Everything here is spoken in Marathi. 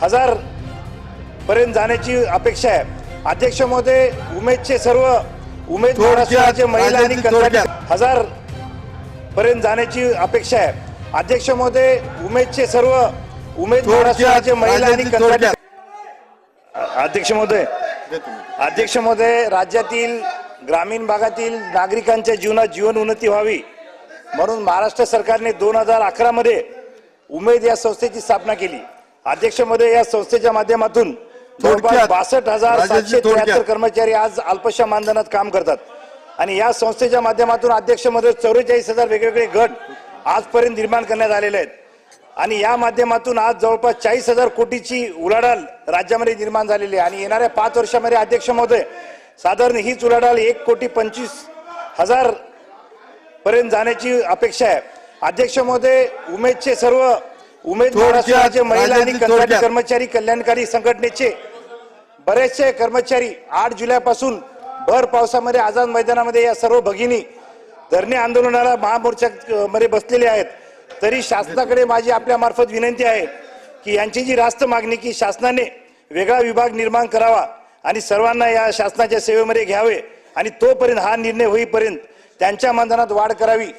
हजार पर्यंत जाण्याची अपेक्षा आहे अध्यक्ष महोदय उमेदचे सर्व उमेद महाराष्ट्राचे महिला आणि थोडक्यात. हजार पर्यंत जाण्याची अपेक्षा आहे अध्यक्ष महोदय उमेदचे सर्व उमेद महाराष्ट्राचे महिला आणि थोडक्यात. अध्यक्ष महोदय अध्यक्ष महोदय राज्यातील ग्रामीण भागातील नागरिकांच्या जीवनात जीवन उन्नती व्हावी म्हणून महाराष्ट्र सरकारने दोन हजार अकरा मध्ये उमेद या संस्थेची स्थापना केली अध्यक्ष महोदय या संस्थेच्या माध्यमातून जवळपास. बासष्ट हजार सातशे. त्र्याहत्तर कर्मचारी आज अल्पशा मानधनात काम करतात आणि या संस्थेच्या माध्यमातून अध्यक्षमध्ये चौवेचाळीस हजार वेगवेगळे गट आजपर्यंत निर्माण करण्यात आलेले आहेत आणि या माध्यमातून आज जवळपास चाळीस हजार कोटीची उलाढाल राज्यामध्ये निर्माण झालेली आहे आणि येणाऱ्या पाच वर्षामध्ये अध्यक्ष महोदय साधारण हीच उलाढाल एक कोटी पंचवीस हजार पर्यंत जाण्याची अपेक्षा आहे अध्यक्ष महोदय उमेदचे सर्व उमेद महाराष्ट्राचे महिला आणि थोडक्यात. कर्मचारी कल्याणकारी संघटनेचे बरेचसे कर्मचारी आठ जुलैपासून भर पावसामध्ये आझाद मैदानामध्ये या सर्व भगिनी धरणे आंदोलनाला महामोर्चा मध्ये बसलेले आहेत तरी शासनाकडे माझी आपल्या मार्फत विनंती आहे की यांची जी रास्त मागणी की शासनाने वेगळा विभाग निर्माण करावा आणि सर्वांना या शासनाच्या सेवेमध्ये घ्यावे आणि तोपर्यंत हा निर्णय होईपर्यंत त्यांच्या मानधनात वाढ करावी